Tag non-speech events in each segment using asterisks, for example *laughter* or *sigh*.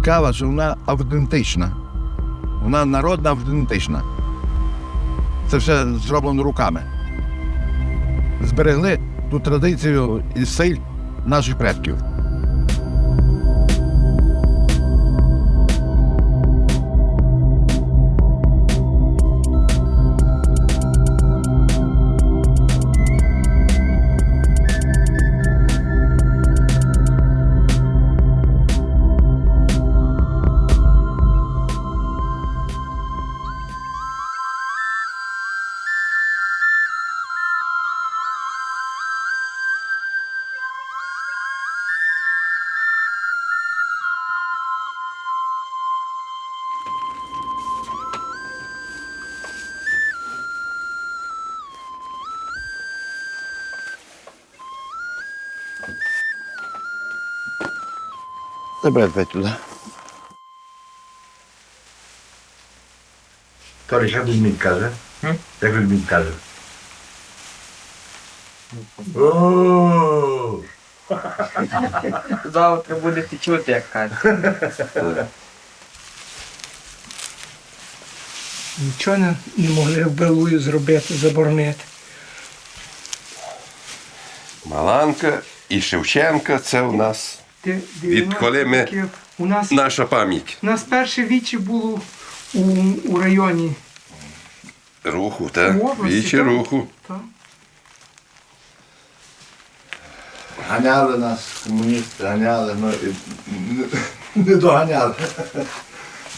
цікава, що вона автентична. Вона народна автентична. Це все зроблено руками. Зберегли ту традицію і силь наших предків. Забирай опять туди. Торич, як відмінь каже? Як відмінь каже? О, *laughs* Завтра будете чути, як каже. Нічого не, не могли вбилую зробити, заборонити. Маланка і Шевченка це у нас Відколи ми- У нас, наша пам'ять у нас перше вічі було у, у районі. руху, та? Області, Вічі так. руху. Та. Ганяли нас, комуністи, ганяли, ну і не, не доганяли.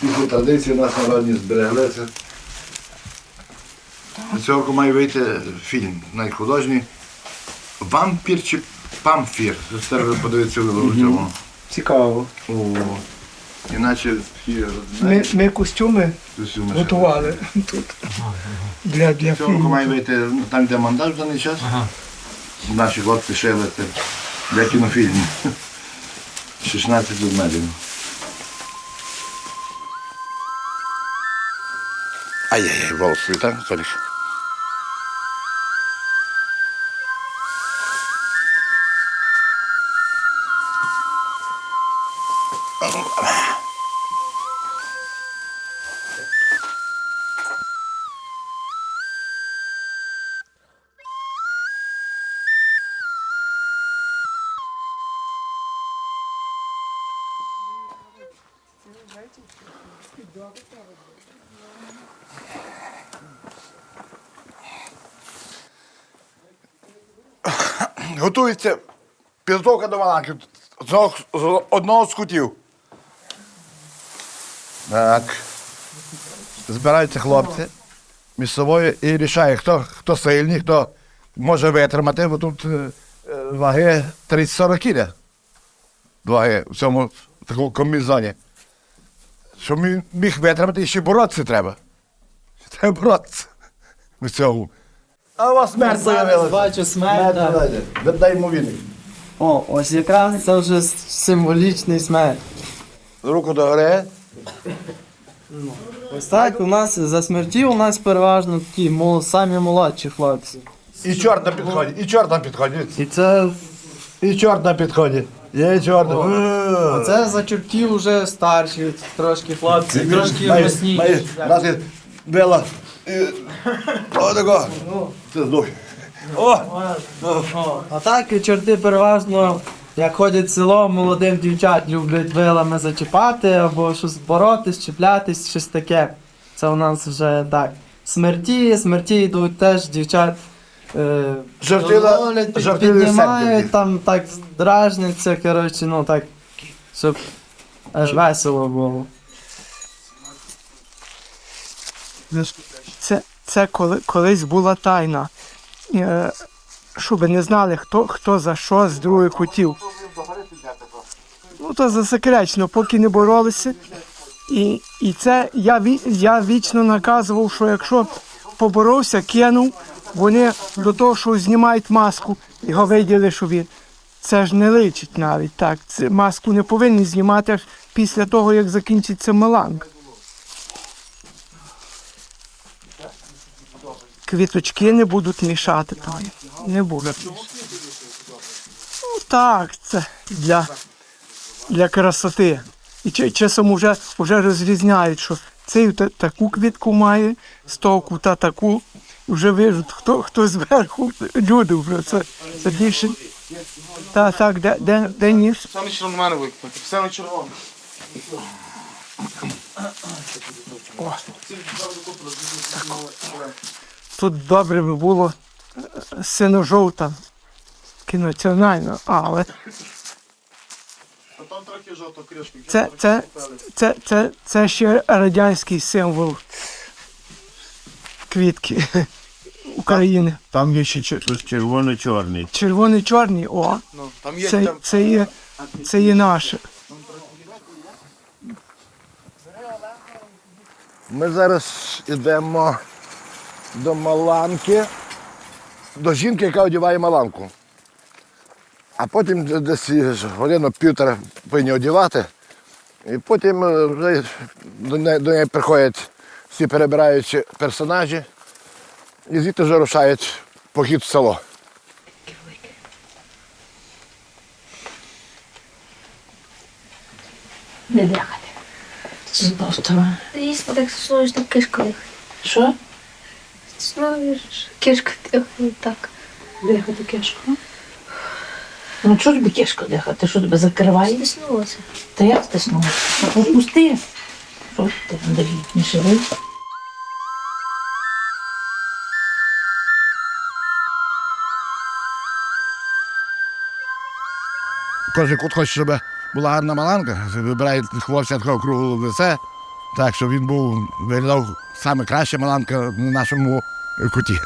Ці традиції у нас народні збереглися. Цього року має вийти фільм найхудожній. Вампір чи памфір. Це треба подивитися в цьому. Цікаво. О, Іначе всі Ми, ми костюми костюми. готували тут для, для Цього фільму. має вийти ну, там, де монтаж в даний час. Наші хлопці шили це для кінофільму. 16 ведмедів. Ай-яй-яй, волоси, так, Толік? Готується підготовка до валанки з одного- з кутів. Так. Збираються хлопці собою і рішає, хто, хто сильний, хто може витримати, бо тут е, е, ваги 30-40 кіля. Ваги в цьому такому комбінзоні. Щоб міг, міг витримати, ще боротися треба. Ще Треба боротися *laughs* в цьому. А у вас смерть з'явилася. Бачу смерть. да. Дай йому віник. О, ось якраз це вже с- символічний смерть. Руку до гори. Ось так у нас за смерті у нас переважно такі мол, самі молодші хлопці. І чорт на підході, і чорт на підході. І це, І чорт на підході. Є чорт. це за чортів вже старші трошки хлопці, трошки Нас є била. і- О, тако. Це здух. О! А так чорти переважно, як ходять село, молодим дівчат люблять вилами зачіпати або щось боротись, чіплятись, щось таке. Це у нас вже так. Смерті, смерті йдуть теж дівчат. Е, Жартила- під- жартили піднімають, там так дражняться, коротше, ну так, щоб аж весело було. Це, це коли, колись була тайна. Е, щоб не знали, хто, хто за що з других хотів. Ну, то засекречено, поки не боролися. І, і це я, ві- я вічно наказував, що якщо поборовся, кинув, вони до того, що знімають маску, його виділи, що він. Це ж не личить навіть так. Це маску не повинні знімати аж після того, як закінчиться меланка. Квіточки не будуть мішати там. Не будуть. Ну так, це для, для красоти. І часом уже, уже розрізняють, що цей та- таку квітку має, з того кута таку. Вже вижуть, хто, хто зверху, люди вже це, це більше. Так, так, де, де, де ніж? На червоне викупити, все на червоне. Тут добре би було сино-жовта, кінаціональна, але це, це, це, це, це ще радянський символ квітки *laughs* України. Там є ще чер- червоно-чорний. Червоний чорний, о, Ну, там є це, там. це, є, це є наше. Ми зараз йдемо до Маланки, до жінки, яка одягає Маланку. А потім десь годину півтора повинні одягати. І потім е, вже до неї, до неї приходять всі перебираючі персонажі і звідти вже рушають похід в село. Не дихати. Здостава. Їсти так служиш на кишку дихати. Що? Служиш кишка дихає так. Дихати кишку? Ну чого тобі кишко дихати? Що тебе закриває? Стиснулося. Та як стиснула? Та попусти. Що Андрій, не шиви? Кожен кут хоче, щоб була гарна маланка, вибирають хлопця такого круглого лице, так, щоб він був виглядав саме краща маланка на нашому куті.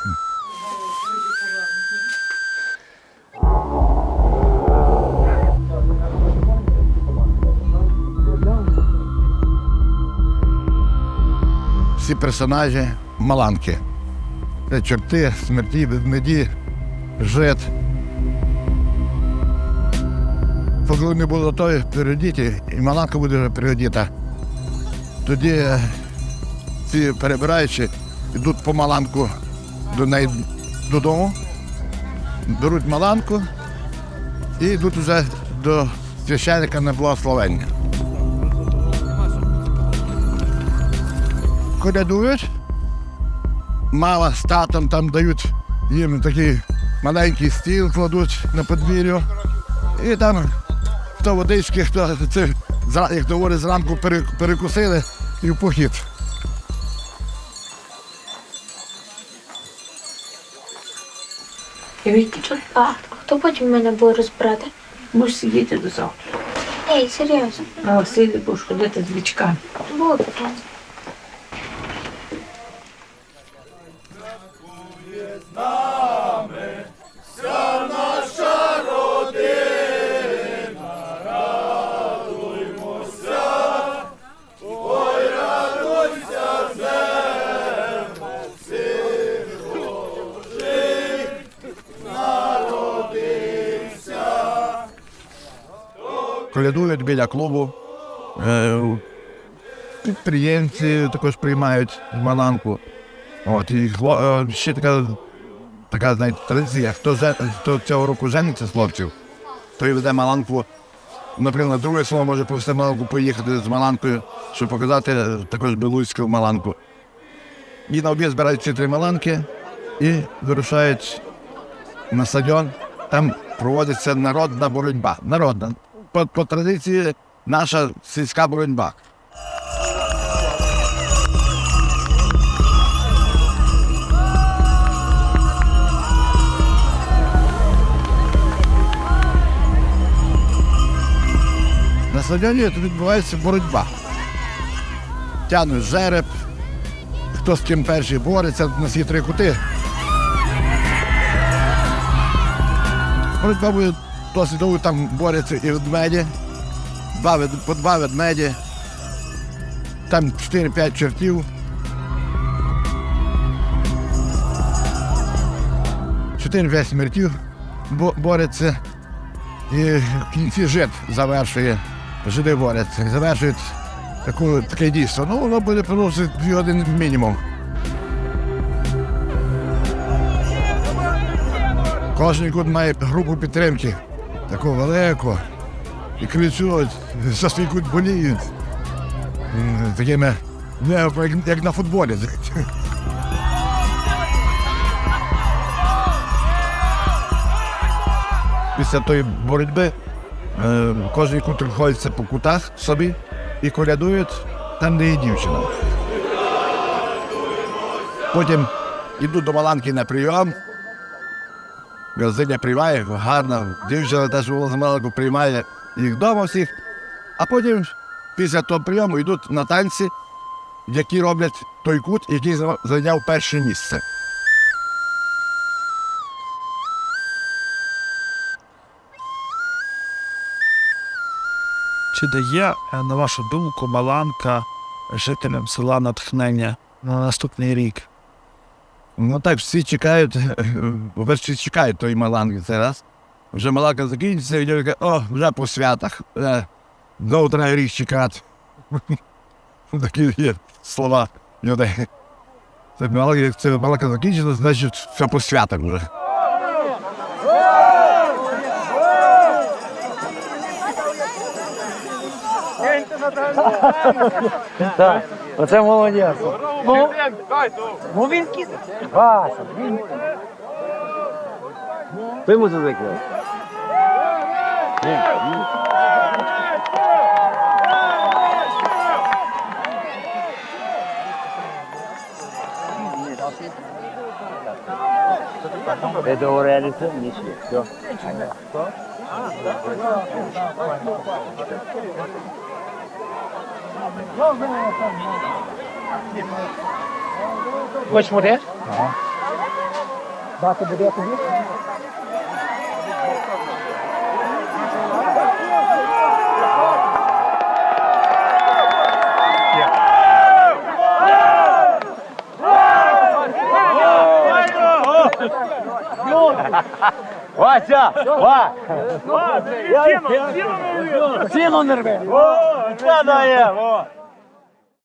Персонажі маланки. Це чорти, смерті, ведмеді, жит. Поки не було готові, переодіті, і маланка буде вже переодіта. Тоді е, ці перебираючі йдуть по маланку до неї додому, беруть маланку і йдуть вже до священника на благословення. Колядують, мама з татом там дають їм такий маленький стіл, кладуть на подвір'ю. І там хто водички, хто це, як то говорять, зранку перекусили і в похід. А хто потім мене буде розбирати? будеш сидіти до завтра. Ей, серйозно. На Василі будеш ходити з вічками. Буду. Колядують біля клубу. Е, Підприємці також приймають маланку. От, і е, ще така, така знаєте, традиція, хто, же- хто цього року жениться з хлопців, той веде маланку. Наприклад, друге село може повести маланку поїхати з маланкою, щоб показати також білуцьку маланку. І на обід збирають ці три маланки і вирушають на стадіон. Там проводиться народна боротьба. Народна. По, по традиції наша сільська боротьба. На стадіоні відбувається боротьба. Тянуть жереб, хто з ким перший бореться, у нас є три кути. Боротьба буде досить довго, там борються і ведмеді, два, по два ведмеді, там 4-5 чортів. Чотири-п'ять смертів бо- борються. І в кінці жит завершує, жиди борються, завершують таку, таке дійство. Ну, воно буде приносити дві години мінімум. Кожен кут має групу підтримки, таку велику. і кричуть, за свій кут боліють. Такими, не, як, як на футболі. Після тої боротьби е, кожен кут ходиться по кутах собі і колядують там, де є дівчина. Потім йдуть до Маланки на прийом. Газиня приймає, гарна, дівчина теж Маланку приймає їх вдома всіх. А потім після того прийому йдуть на танці, які роблять той кут, який зайняв перше місце. Чи дає, е, на вашу думку, Маланка жителям села натхнення на наступний рік? Ну так, всі чекають, *laughs* всі чекають тої Маланки це раз. Вже Маланка закінчиться, і люди кажуть, о, вже по святах. Знову треба рік чекати. *laughs* Такі є слова людей. Це Маланка, це Маланка закінчиться, значить все по святах вже. Оце молодець. Ну, ну він Вася, він. Ви музику Хочеш море? Ага. Дати буде тобі? Вася! Ва! Сіно не рве! О, це дає!